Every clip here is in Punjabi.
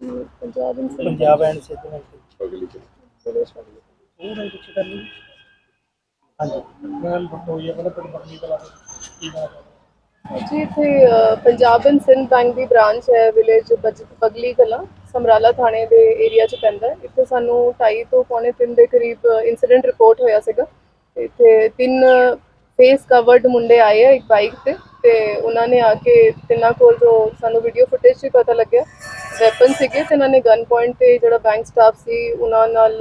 ਪੰਜਾਬ ਪੰਜਾਬ ਐਂਡ ਸਿੱਧ ਹਾਂਜੀ। ਮੈਂ ਪਿੰਡ ਕਲਾ ਦੇ ਕੀ ਨਾਮ ਹੈ ਜੀ ਇੱਥੇ ਅ, ਪੰਜਾਬ ਐਂਡ ਸਿੰਧ ਬੈਂਕ ਦੀ ਬ੍ਰਾਂਚ ਹੈ ਵਿਲੇਜ ਬਗਲੀ ਕਲਾ ਸਮਰਾਲਾ ਥਾਣੇ ਦੇ ਏਰੀਆ 'ਚ ਪੈਂਦਾ ਹੈ। ਇੱਥੇ ਸਾਨੂੰ 2:30 ਤੋਂ ਪੌਣੇ 3 ਦੇ ਕਰੀਬ ਇਨਸੀਡੈਂਟ ਰਿਪੋਰਟ ਹੋਇਆ ਸੀਗਾ। ਇੱਥੇ ਤਿੰਨ ਫੇਸ ਕਵਰਡ ਮੁੰਡੇ ਆਏ ਆ ਇੱਕ ਬਾਈਕ ਤੇ ਤੇ ਉਹਨਾਂ ਨੇ ਆ ਕੇ ਤਿੰਨਾਂ ਕੋਲ ਜੋ ਸਾਨੂੰ ਵੀਡੀਓ ਫੁਟੇਜ 'ਚ ਪਤਾ ਲੱਗਿਆ ਵੈਪਨ ਸੀਗੇ ਤੇ ਇਹਨਾਂ ਨੇ ਗਨ ਪੁਆਇੰਟ ਤੇ ਜਿਹੜਾ ਬੈਂਕ ਸਟਾਫ ਸੀ ਉਹਨਾਂ ਨਾਲ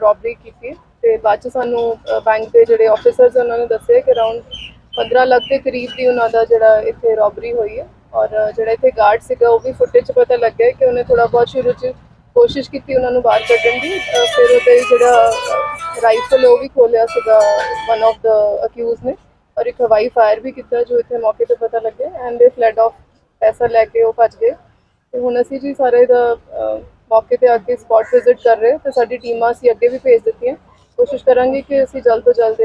ਰੋਬਰੀ ਕੀਤੀ ਤੇ ਬਾਅਦ ਚ ਸਾਨੂੰ ਬੈਂਕ ਦੇ ਜਿਹੜੇ ਆਫੀਸਰਸ ਉਹਨਾਂ ਨੇ ਦੱਸਿਆ ਕਿ ਅਰਾਊਂਡ 15 ਲੱਖ ਦੇ ਕਰੀਬ ਦੀ ਉਹਨਾਂ ਦਾ ਜਿਹੜਾ ਇੱਥੇ ਰੋਬਰੀ ਹੋਈ ਹੈ ਔਰ ਜਿਹੜਾ ਇੱਥੇ ਗਾਰਡ ਸੀਗਾ ਉਹ ਵੀ ਫੁਟੇਜ 'ਚ ਪਤਾ ਲੱਗਿਆ ਕਿ ਉਹਨੇ ਥੋੜਾ ਬਹੁਤ ਸ਼ੁਰੂ 'ਚ ਕੋਸ਼ਿਸ਼ ਕੀਤੀ ਉਹਨਾਂ ਨੂੰ ਬਾਹਰ ਕੱਢਣ ਦੀ ਫਿਰ ਉਹਦੇ ਜਿਹੜਾ ਰਾਈਫਲ ਉਹ ਵੀ ਖੋਲਿਆ ਸੀਗਾ ਵਨ ਆਫ ਦਾ ਅਕਿਊਜ਼ ਨੇ ਔਰ ਇੱਕ ਹਵਾਈ ਫਾਇਰ ਵੀ ਕੀਤਾ ਜੋ ਇੱਥੇ ਮੌਕੇ ਤੇ ਪਤਾ ਲੱਗਿਆ ਐਂਡ ਦੇ ਫਲੈਡ ਆਫ ਪੈਸਾ ਲੈ ਕੇ ਉਹ ਭੱਜ ਗਏ। ਤੇ ਹੁਣ ਅਸੀਂ ਜੀ ਸਾਰੇ ਦਾ ਮੌਕੇ ਤੇ ਆ ਕੇ ਸਪੌਟ ਵਿਜ਼ਿਟ ਕਰ ਰਹੇ ਤੇ ਸਾਡੀ ਟੀਮਾਂ ਅਸੀਂ ਅੱਗੇ ਵੀ ਭੇਜ ਦਿੱਤੀਆਂ। ਕੋਸ਼ਿਸ਼ ਕਰਾਂਗੇ ਕਿ ਅਸੀਂ ਜਲਦ ਤੋਂ ਜਲਦ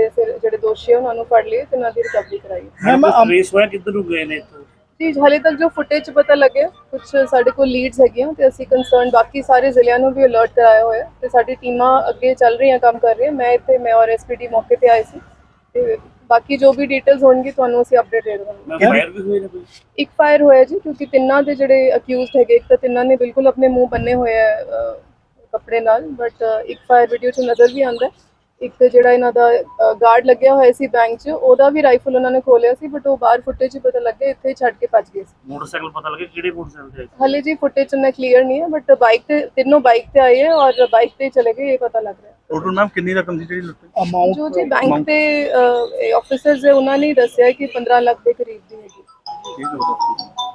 ਜਿਹੜੇ ਦੋਸ਼ੀ ਆ ਉਹਨਾਂ ਨੂੰ ਫੜ ਲਈਏ ਤੇ ਉਹਨਾਂ ਦੀ ਰਿਕਵਰੀ ਕਰਾਈਏ। ਮੈਮ ਅਮ- ਰੇਸ ਹੋਇਆ ਕਿੱਧਰ ਨੂੰ ਗਏ ਨੇ ਇੱਥੋਂ? ਜੀ ਹਾਲੇ ਤੱਕ ਜੋ ਫੁਟੇਜ ਪਤਾ ਲੱਗਿਆ ਕੁਝ ਸਾਡੇ ਕੋਲ ਲੀਡਸ ਹੈਗੀਆਂ ਤੇ ਅਸੀਂ ਕੰਸਰਨ ਬਾਕੀ ਸਾਰੇ ਜ਼ਿਲ੍ਹਿਆਂ ਨੂੰ ਵੀ ਅਲਰਟ ਕਰਾਇਆ ਹੋਇਆ ਤੇ ਸਾਡੀ ਟੀਮਾਂ ਅੱਗੇ ਚੱਲ ਰਹੀਆਂ ਕੰਮ ਕਰ ਰਹੀਆਂ। ਮੈਂ ਇੱਥੇ ਮੈਂ ਔਰ ਐਸਪੀਡੀ ਮੌਕੇ ਤੇ ਆਏ ਸੀ ਤੇ ਬਾਕੀ ਜੋ ਵੀ ਡਿਟੇਲਸ ਹੋਣਗੀ ਤੁਹਾਨੂੰ ਅਸੀਂ ਅਪਡੇਟ ਦੇ ਦੇਵਾਂਗੇ। ਫਾਇਰ ਵੀ ਹੋਏ ਨੇ ਕੋਈ? ਇੱਕ ਫਾਇਰ ਹੋਇਆ ਜੀ ਕਿਉਂਕਿ ਤਿੰਨਾਂ ਦੇ ਜਿਹੜੇ ਅਕਿਊਜ਼ਡ ਹੈਗੇ ਇੱਕ ਤਾਂ ਤਿੰਨਾਂ ਨੇ ਬਿਲਕੁਲ ਆਪਣੇ ਮੂੰਹ ਬੰਨੇ ਹੋਏ ਆ ਕੱਪੜੇ ਨਾਲ ਬਟ ਇੱਕ ਫਾਇਰ ਵੀਡੀਓ 'ਚ ਨਜ਼ਰ ਵੀ ਆਉਂਦਾ ਹੈ। ਇੱਕ ਜਿਹੜਾ ਇਹਨਾਂ ਦਾ ਗਾਰਡ ਲੱਗਿਆ ਹੋਇਆ ਸੀ ਬੈਂਕ 'ਚ ਉਹਦਾ ਵੀ ਰਾਈਫਲ ਉਹਨਾਂ ਨੇ ਖੋਲਿਆ ਸੀ ਬਟ ਉਹ ਬਾਹਰ ਫੁਟੇਜ 'ਚ ਪਤਾ ਲੱਗਿਆ ਇੱਥੇ ਹੀ ਛੱਡ ਕੇ ਭੱਜ ਗਏ ਸੀ। ਮੋਟਰਸਾਈਕਲ ਪਤਾ ਲੱਗੇ ਕਿਹੜੇ ਮੋਟਰਸਾਈਕਲ ਤੇ? ਹਲੇ ਜੀ ਫੁਟੇਜ 'ਚ ਮੈਂ ਕਲੀਅਰ ਨਹੀਂ ਹੈ ਬਟ ਬਾਈਕ ਤੇ ਤਿੰਨੋਂ ਬਾਈਕ ਤੇ ਆਏ ਹੈ ਔਰ ਬਾਈਕ ਤੇ ਹੀ ਚਲੇ ਗਏ ਇਹ ਪਤਾ ਲੱਗ ਰਿਹਾ। ਟੋਟਲ ਮੈਮ ਕਿੰਨੀ ਰਕਮ ਸੀ ਜਿਹੜੀ ਲੁੱਟੀ ਅਮਾਉਂਟ ਜੋ ਜੀ ਬੈਂਕ ਦੇ ਆਫੀਸਰਸ ਹੈ ਉਹਨਾਂ ਨੇ ਦੱਸਿਆ ਕਿ 15 ਲੱਖ ਦੇ ਕਰੀਬ ਦੀ ਹੈਗੀ। ਠੀਕ ਹੈ।